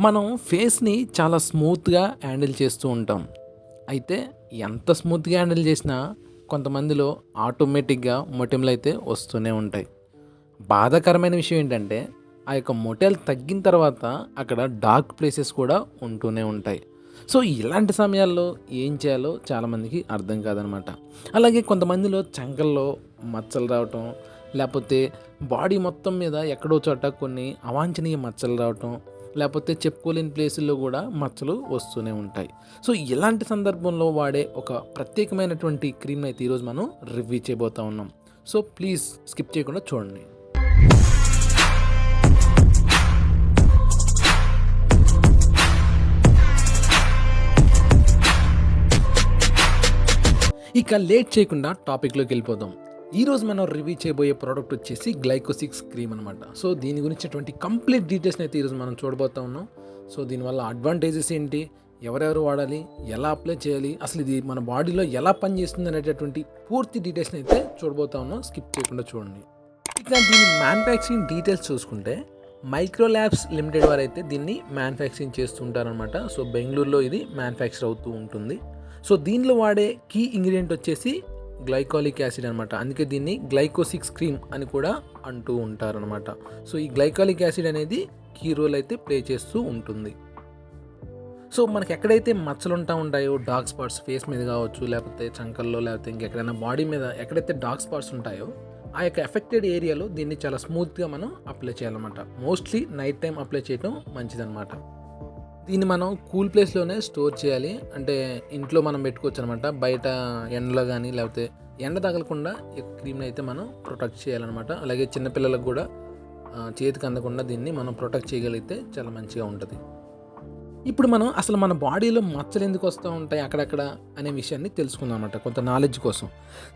మనం ఫేస్ని చాలా స్మూత్గా హ్యాండిల్ చేస్తూ ఉంటాం. అయితే ఎంత స్మూత్గా హ్యాండిల్ చేసినా కొంతమందిలో ఆటోమేటిక్గా మొటిమలు అయితే వస్తూనే ఉంటాయి. బాధాకరమైన విషయం ఏంటంటే ఆ యొక్క మొటెల్ తగ్గిన తర్వాత అక్కడ డార్క్ ప్లేసెస్ కూడా ఉంటూనే ఉంటాయి. సో ఇలాంటి సమయాల్లో ఏం చేయాలో చాలామందికి అర్థం కాదనమాట. అలాగే కొంతమందిలో చంకల్లో మచ్చలు రావటం లేకపోతే బాడీ మొత్తం మీద ఎక్కడో చోట కొన్ని అవాంఛనీయ మచ్చలు రావటం లేకపోతే చెప్పుకోలేని ప్లేసుల్లో కూడా మచ్చలు వస్తూనే ఉంటాయి. సో ఇలాంటి సందర్భంలో వాడే ఒక ప్రత్యేకమైనటువంటి క్రీమ్ అయితే ఈరోజు మనం రివ్యూ చేయబోతా ఉన్నాం. సో ప్లీజ్ స్కిప్ చేయకుండా చూడండి. ఇక లేట్ చేయకుండా టాపిక్లోకి వెళ్ళిపోదాం. ఈరోజు మనం రివ్యూ చేయబోయే ప్రోడక్ట్ వచ్చేసి గ్లైకోసిక్స్ క్రీమ్ అనమాట సో దీని గురించినటువంటి కంప్లీట్ డీటెయిల్స్ని అయితే ఈరోజు మనం చూడబోతా ఉన్నాం. సో దీనివల్ల అడ్వాంటేజెస్ ఏంటి? ఎవరెవరు వాడాలి? ఎలా అప్లై చేయాలి? అసలు ఇది మన బాడీలో ఎలా పనిచేస్తుంది అనేటటువంటి పూర్తి డీటెయిల్స్ని అయితే చూడబోతా ఉన్నాం. స్కిప్ చేయకుండా చూడండి. ఇట్లా దీని మ్యానుఫ్యాక్చరింగ్ డీటెయిల్స్ చూసుకుంటే మైక్రో ల్యాబ్స్ లిమిటెడ్ వారు అయితే దీన్ని మ్యానుఫ్యాక్చరింగ్ చేస్తుంటారనమాట సో బెంగళూరులో ఇది మ్యానుఫ్యాక్చర్ అవుతూ ఉంటుంది. సో దీనిలో వాడే కీ ఇంగ్రీడియంట్ వచ్చేసి గ్లైకాలిక్ యాసిడ్ అనమాట అందుకే దీన్ని గ్లైకోసిక్ స్క్రీమ్ అని కూడా అంటూ ఉంటారనమాట సో ఈ గ్లైకాలిక్ యాసిడ్ అనేది కీ రోల్ అయితే ప్లే చేస్తూ ఉంటుంది. సో మనకి ఎక్కడైతే మచ్చలు ఉంటా ఉంటాయో డార్క్ స్పాట్స్ ఫేస్ మీద కావచ్చు లేకపోతే చంకల్లో లేకపోతే ఇంకెక్కడైనా బాడీ మీద ఎక్కడైతే డార్క్ స్పాట్స్ ఉంటాయో ఆ యొక్క ఎఫెక్టెడ్ ఏరియాలో దీన్ని చాలా స్మూత్గా మనం అప్లై చేయాలన్నమాట. మోస్ట్లీ నైట్ టైం అప్లై చేయడం మంచిదన్నమాట. దీన్ని మనం కూల్ ప్లేస్లోనే స్టోర్ చేయాలి. అంటే ఇంట్లో మనం పెట్టుకోవచ్చు అనమాట బయట ఎండలో కానీ లేకపోతే ఎండ తగలకుండా క్రీమ్ని అయితే మనం ప్రొటెక్ట్ చేయాలన్నమాట. అలాగే చిన్నపిల్లలకు కూడా చేతికి అందకుండా దీన్ని మనం ప్రొటెక్ట్ చేయగలిగితే చాలా మంచిగా ఉంటుంది. ఇప్పుడు మనం అసలు మన బాడీలో మచ్చలు ఎందుకు వస్తూ ఉంటాయి అక్కడక్కడ అనే విషయాన్ని తెలుసుకుందాం అనమాట కొంత నాలెడ్జ్ కోసం.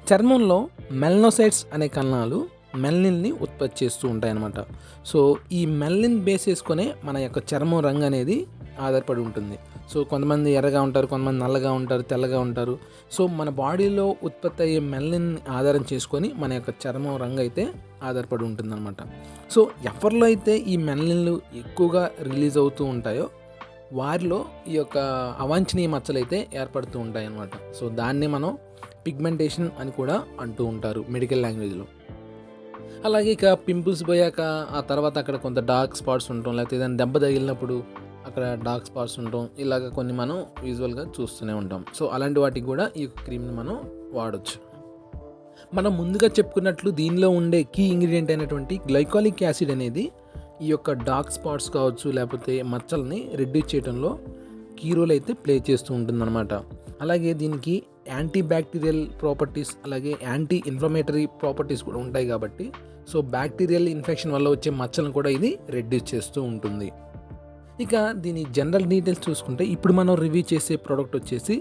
చర్మంలో మెల్నోసైడ్స్ అనే కణాలు మెల్నిన్ని ఉత్పత్తి చేస్తూ ఉంటాయన్నమాట. సో ఈ మెల్నిన్ బేస్ చేసుకునే మన యొక్క చర్మం రంగు అనేది ఆధారపడి ఉంటుంది. సో కొంతమంది ఎర్రగా ఉంటారు కొంతమంది నల్లగా ఉంటారు తెల్లగా ఉంటారు. సో మన బాడీలో ఉత్పత్తి అయ్యే మెల్లిన్ ఆధారం చేసుకొని మన యొక్క చర్మం రంగు అయితే ఆధారపడి ఉంటుందన్నమాట. సో ఎవరిలో అయితే ఈ మెల్లిన్లు ఎక్కువగా రిలీజ్ అవుతూ ఉంటాయో వారిలో ఈ యొక్క అవాంఛనీయ మచ్చలు అయితే ఏర్పడుతూ ఉంటాయి అన్నమాట సో దాన్ని మనం పిగ్మెంటేషన్ అని కూడా అంటూ ఉంటారు మెడికల్ లాంగ్వేజ్లో అలాగే ఇక పింపుల్స్ పోయాక ఆ తర్వాత అక్కడ కొంత డార్క్ స్పాట్స్ ఉండటం లేకపోతే ఏదైనా దెబ్బ తగిలినప్పుడు అక్కడ డార్క్ స్పాట్స్ ఉండటం ఇలాగ కొన్ని మనం యూజువల్గా చూస్తూనే ఉంటాం. సో అలాంటి వాటికి కూడా ఈ క్రీమ్ని మనం వాడచ్చు. మనం ముందుగా చెప్పుకున్నట్లు దీనిలో ఉండే కీ ఇంగ్రీడియంట్ అయినటువంటి గ్లైకాలిక్ యాసిడ్ అనేది ఈ యొక్క డార్క్ స్పాట్స్ కావచ్చు లేకపోతే మచ్చల్ని రెడ్యూస్ చేయడంలో కీ రోల్ అయితే ప్లే చేస్తూ ఉంటుందన్నమాట. అలాగే దీనికి యాంటీ బ్యాక్టీరియల్ ప్రాపర్టీస్ అలాగే యాంటీ ఇన్ఫ్లమేటరీ ప్రాపర్టీస్ కూడా ఉంటాయి కాబట్టి సో బ్యాక్టీరియల్ ఇన్ఫెక్షన్ వల్ల వచ్చే మచ్చలను కూడా ఇది రెడ్యూస్ చేస్తూ ఉంటుంది. ఇక దీని జనరల్ డీటెయిల్స్ చూసుకుంటే ఇప్పుడు మనం రివ్యూ చేసే ప్రోడక్ట్ వచ్చేసి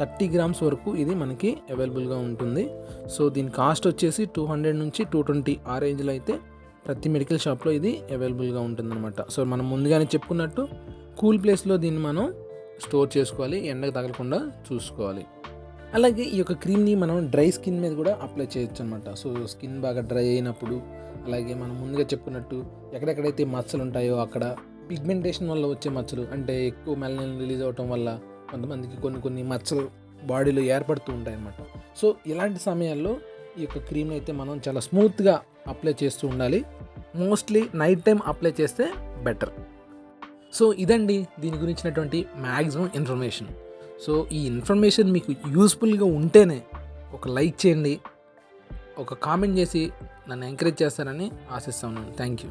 థర్టీ గ్రామ్స్ వరకు ఇది మనకి అవైలబుల్గా ఉంటుంది. సో దీని కాస్ట్ వచ్చేసి టూ హండ్రెడ్ నుంచి టూ ట్వంటీ ఆ రేంజ్లో అయితే ప్రతి మెడికల్ షాప్లో ఇది అవైలబుల్గా ఉంటుందన్నమాట. సో మనం ముందుగానే చెప్పుకున్నట్టు కూల్ ప్లేస్లో దీన్ని మనం స్టోర్ చేసుకోవాలి ఎండకు తగలకుండా చూసుకోవాలి. అలాగే ఈ యొక్క క్రీమ్ని మనం డ్రై స్కిన్ మీద కూడా అప్లై చేయొచ్చు అనమాట సో స్కిన్ బాగా డ్రై అయినప్పుడు అలాగే మనం ముందుగా చెప్పుకున్నట్టు ఎక్కడెక్కడైతే మచ్చలు ఉంటాయో అక్కడ పిగ్మెంటేషన్ వల్ల వచ్చే మచ్చలు అంటే ఎక్కువ మెలనిన్ రిలీజ్ అవటం వల్ల కొంతమందికి కొన్ని కొన్ని మచ్చలు బాడీలో ఏర్పడుతూ ఉంటాయి అన్నమాట సో ఇలాంటి సమయాల్లో ఈ యొక్క క్రీమ్ అయితే మనం చాలా స్మూత్గా అప్లై చేస్తూ ఉండాలి. మోస్ట్లీ నైట్ టైం అప్లై చేస్తే బెటర్ సో ఇదండి దీని గురించినటువంటి మ్యాక్సిమం ఇన్ఫర్మేషన్ సో ఈ ఇన్ఫర్మేషన్ మీకు యూస్ఫుల్గా ఉంటేనే ఒక లైక్ చేయండి. ఒక కామెంట్ చేసి నన్ను ఎంకరేజ్ చేస్తారని ఆశిస్తాను థ్యాంక్ యూ